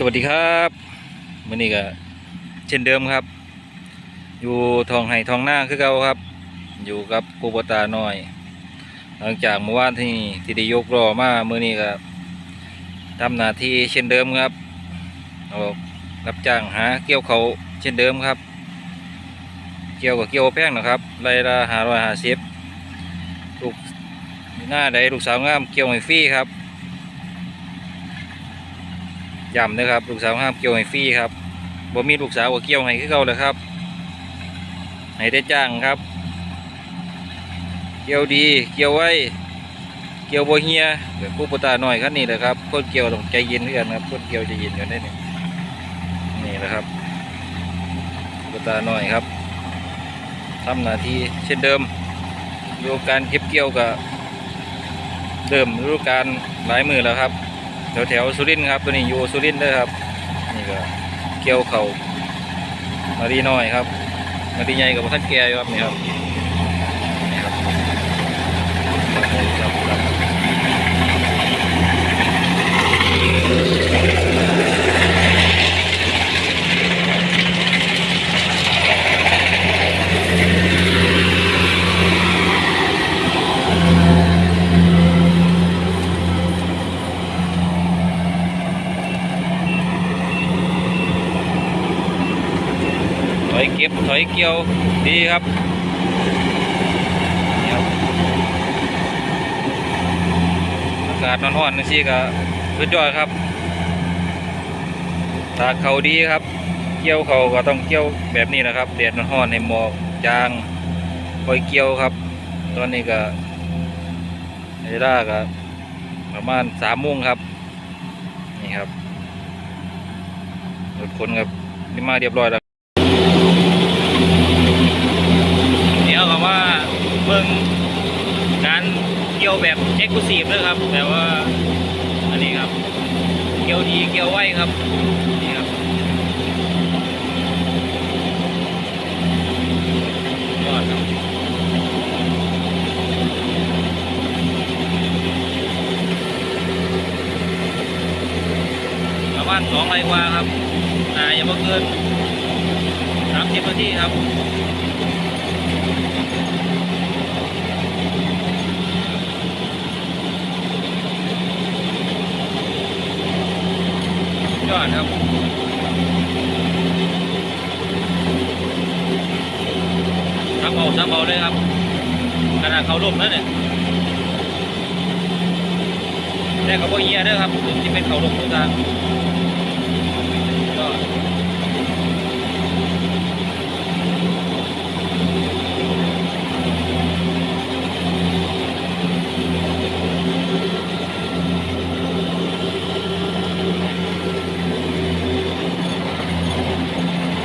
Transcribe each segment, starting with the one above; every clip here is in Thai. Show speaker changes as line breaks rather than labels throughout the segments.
สวัสดีครับมื่อนี้ก็เช่นเดิมครับ อยู่ทองไห่ทองหน้าคือเก่าครับ อยู่กับกูปตาน้อย หลังจากเมื่อวานที่ที่ได้ยกรอมามื่อนี้ก็ทำหน้าที่เช่นเดิมครับออกรับจ้างหาเกี่ยวเขาเช่นเดิมครับ เกี่ยวกับเกี่ยวแป้งนะครับรายละหาร้อยหาสิบลูกหน้าใดลูกสาวงามเกี่ยวให้ฟรีครับ ย้ำนะครับลูกสาวห้ามเกี่ยวให้ฟรีครับบ่มีลูกสาวก็เกี่ยวให้คือเก่าเลยครับให้ได้จ้างครับ เกี่ยวดีเกี่ยวไว้ เกี่ยวบ่เฮียเดี๋ยวผู้ปตาหน่อยครับนี่แหละครับคนเกี่ยวต้องใจเย็นกันครับคนเกี่ยวใจเย็นกันได้นี่นี่แหละครับผู้ปตาหน่อยครับทำหน้าที่เช่นเดิมดูการเก็บเกี่ยวกับเดิมฤดูการหลายมือแล้วครับ ถวแถวสุรินทร์ครับ ตัวนี้อยู่สุรินทร์ด้อครับนี่ก็เกี่ยวเขามาดีน้อยครับมาดีใหญ่กับท่านแก่อยู่ครับนี่ครับนี่ครับครับครับถอย เยี่ยวดีครับนี่ครับอากาศร้อนๆนี่สิก็สุดยอดครับตากเขาดีครับ เกี่ยวเขาก็ต้องเกี่ยวแบบนี้นะครับแดดร้อนๆในหมอกจางคอยเกี่ยวครับ ตอนนี้ก็เวลาก็ประมาณสามโมงครับ นี่ครับรถคนครับนี่มาเรียบร้อยแล้ว เดี๋ยวกับว่าเบิ่งการเ็กซ์คูซีฟด้วยครับ แต่ว่าอันนี้ครับ เกียวดีเกียวไวครับนี่ครับยอดครับประมาณสองไรกว่าครับอ่าอย่ามาเกินสามสิบนาทีครับ ยอดครับทับเอาทับเอาเลยครับขนาด เขาล่มแล้วเนี่ยแต่เขาบ่เยียเด้อครับถึงที่เป็นเขาล่มทุกทาง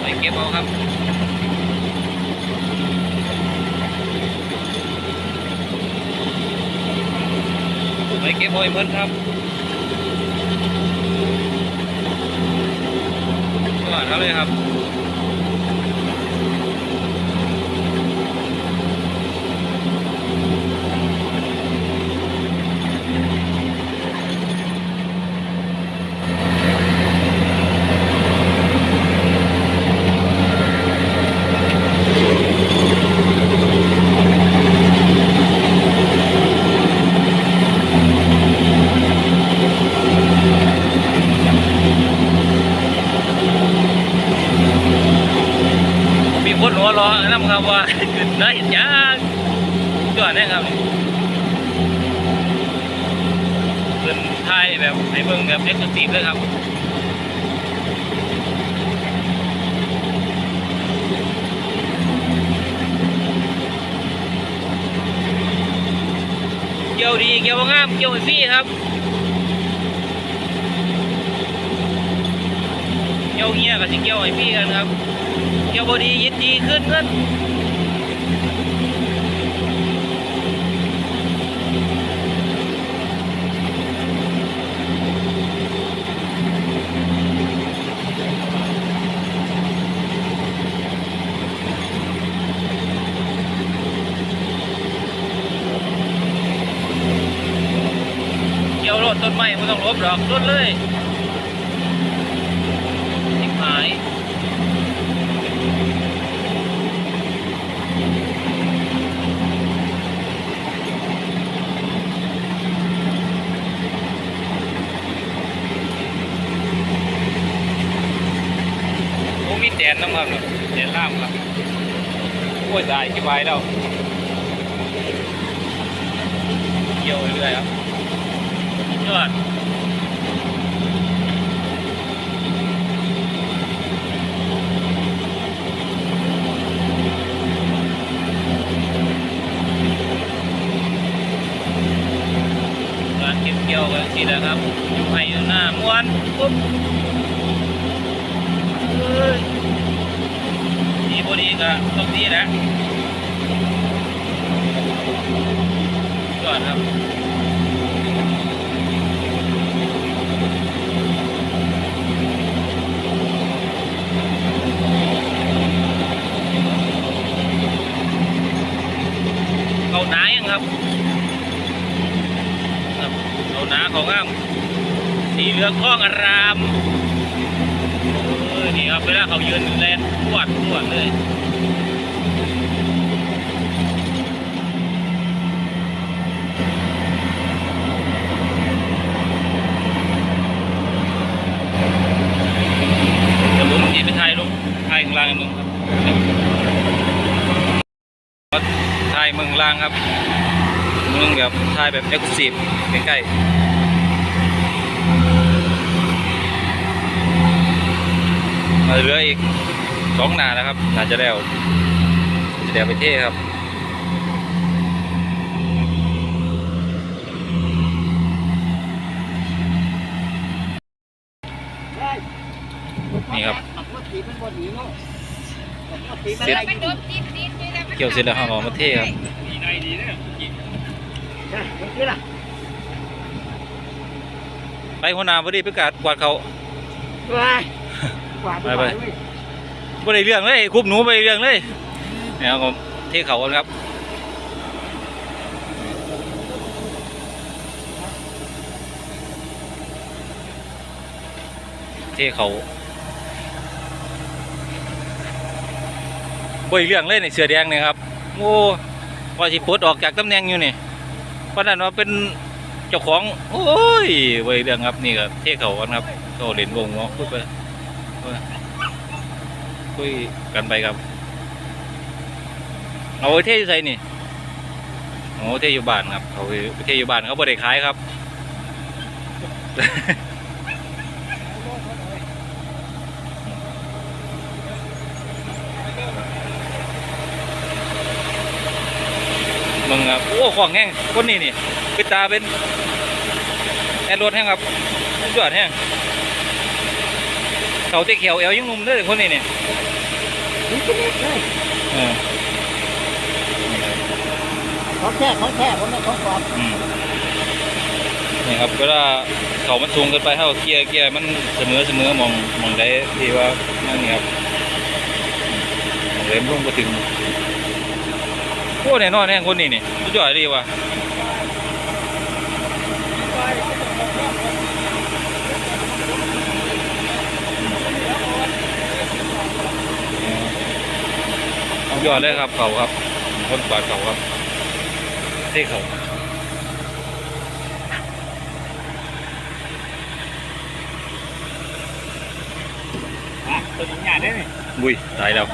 ไปเก็บเอาครับไปเเก็บไว้เหมือนครับก็เท่าเลยครับ ร้อนนำครับว่าขึ้นได้เห็นยากยอดเนี่ยครับขึ้นไทยแบบให้เบิ่งแบบเอ็กซ์คลูซีฟเลยครับเกี่ยวดีเกี่ยวบ่งามเกี่ยวให้ฟรีครับเกี่ยวเฮียกับสิเกี่ยวให้ฟรีกันครับเกี่ยวบดียิด ขึ้นเงินเกี่ยวรถต้นไม้ไม่ต้องลบหรอกรถเลยายโอ้มี แดนน้ำครับแดนล่ามครับโอ้ยตายกี่ใบแล้วเกี่ยวเรื่อยๆครับยอดการเก็บเกี่ยวกันสินะครับอยู่ให้อยู่หน้าม้วนปุ๊บเอดีพอดีก็ต้องดีนะก่อนครับเอาหนายังครับครับเอาหนาเของอ้ามสีเหลืองทองอารามเออนี่ครับ เขายืนแลนปวดปวดเลยเดี๋ยวผมจีไปถ่ายรูปถ่ายข้างล่างมึงครับถ่ายเมืองล่างครับมึงแบบถ่ายแบบเอ็กซ์คลูซีฟใกล้ๆมา เหลืออีกสองหนานะครับ น่าจะแล้วจะเดี๋ยวไปเท่ครับนี่ครับเสร็จเกี่ยวเสร็จแล้วเราเอามาเท่ครับไปหัวหน้าพอดีประกาศกวาดเขา ไปไปบ่ได้เรื่องเลยคุบหนูไปเรื่องเลยเนี่ยครับผมเทเขาครับเทเขาบ่ได้เรื่องเลยในเสือแดงเนี่ยครับโอ้ว่าสิปลดออกจากตำแหน่งอยู่นี่เพราะนั้นว่าเป็นเจ้าของ โอ้ยบ่ได้เรื่องครับนี่ก็เท่เขาครับเขาเล่นวงเนาะพูดไป คุยกันไปครับ เอาไปเที่ยวอยู่ไสนี่โอ้เที่ยวอยู่บ้านครับเขาไปเที่ยวอยู่บ้านเขาบ่ได้ขายครับมึงครับโอ้ของแห้งคนนี้นี่เป็นตาเป็นแอดรถแห้งครับสุดยอดแห้ง เขาเตะเขียวเอวยังหนุ่มเลยคนนี้นี่เออ
ของแท้ของแท้ผมไม่ของปลอม
อืมนี่ครับเวลาเขามันสูงเกินไปเท่าเกียร์เกียร์มันเสมอเสมอมองมองได้ที่ว่านั่นนี่ครับมองเลยมันลงไปถึงโอ้แน่นอนแน่คนนี้นี่สุดยอดดีว่ะ ยอดเลยครับเขาครับคนกวาดเขาครับเท่เขา
อะตัวหนาได้ไหม
บุยตายแล้ว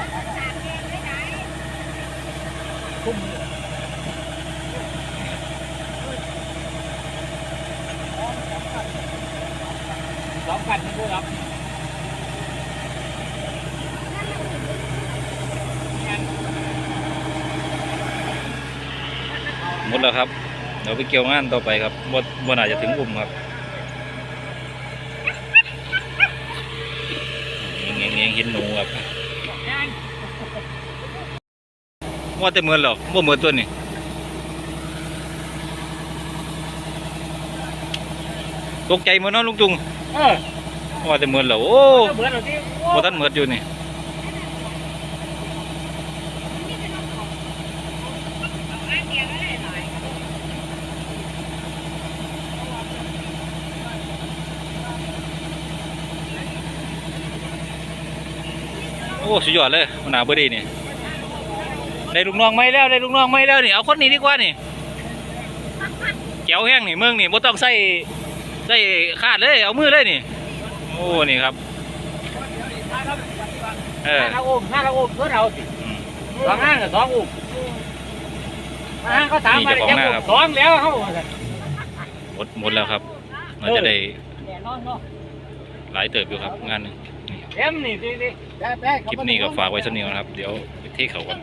สองพันนะพวกเรา
หมดแล้วครับเดี๋ยวไปเกี่ยวงานต่อไปครับบนบนอาจจะถึงกลุ่มครับเงี้ยเงี้ยเห็นหนูครับว่าแต่เหมือนหรอกว่าเหมือนตัวนี้ตกใจเหมือนน้องลุงจุงว่าแต่เหมือนเหรอโอ้
เหมือนเราที่
ว่าท่านเหมือนอยู่นี่ โอ้สุดยอดเลยหัวหน้าบดีนี่ได้ลูกน้องไม่แล้วได้ลูกน้องไม่แล้วนี่เอาคนนี้ดีกว่านี่แก้วแห้งนี่เมืองนี่บ่ต้องใส่ใส่คาดเลยเอามือเลยนี่โอ้นี่ครับเออ
ห้าอุ้มห้าอุ้มเพื่อเราสิ
อืม
สองห้างกับสองอุ้มห้างเขาถามมา
นี่เจ้าของหน้าครับ
สองแล้วเขา
หมดหมดแล้วครับเราจะได้
แน่นอนเนาะ
หลายเติบอยู่ครับงานหนึงนี่
เอ็มนี่ดิดิ
คลิปนี้ก็ฝากไว้สักนิดนะครับ เดี๋ยวไปเทเขาก่อน